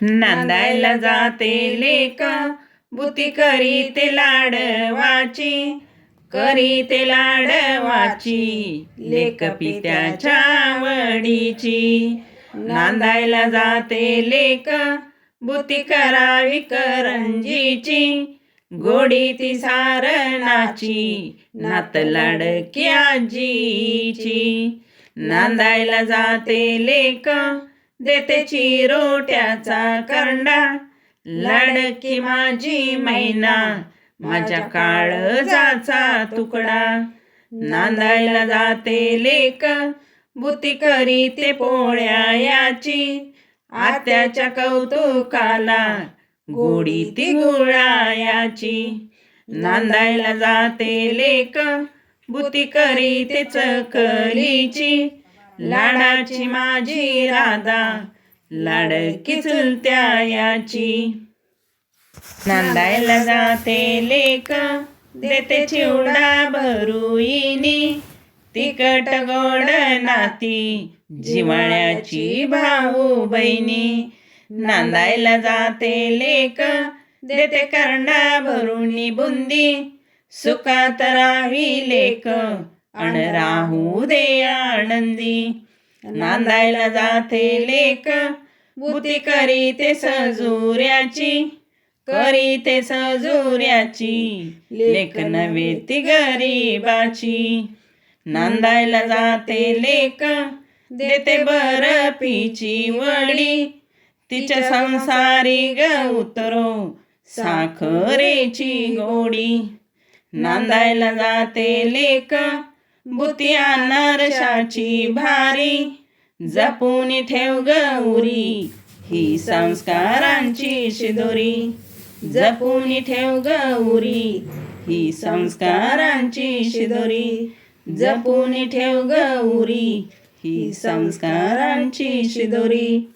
नांदायला जाते लेक बुती करी ते लाडवाची करी ते लाडवाची लेक पित्याच्या वडीची नांदायला जाते लेक बुती करावी करंजीची गोडी ती सारणाची नात लाडकी आजीची. नांदायला जाते लेक देते चिरोट्याचा करंडा. लाडकी माझी मैना माझ्या काळजाचा तुकडा. नांदायला जाते लेक बुती करी ते पोळ्या याची. आत्याच्या कौतुकाला गोडी ती गुळायाची. नांदायला जाते लेक बुती करी ते चकलीची. लाडाची माझी राधा लाडकी चुलत्या याची नांदायला जाते लेक देते चिवडा भरुईनी. तिकट गोड नाती जिवाळ्याची भाऊ बहिणी. नांदायला जाते लेक देते करंडा भरुणी बुंदी. सुखात राहावी लेक अण राहू दे आनंदी. नांदायला जाते लेक बुती करी ते सजुऱ्याची. करी ते सजुऱ्याची लेख नव्हे ती गरीबाची. नांदायला जाते लेक देते बरपीची वडी. तिच्या संसारी ग उतरो साखरेची गोडी. नांदायला जाते लेक बुतिया नरशाची भारी. जपून ठेव गौरी ही संस्कारांची शिदोरी. जपून ठेव गौरी ही संस्कारांची शिदोरी. जपून ठेव गौरी ही संस्कारांची शिदोरी.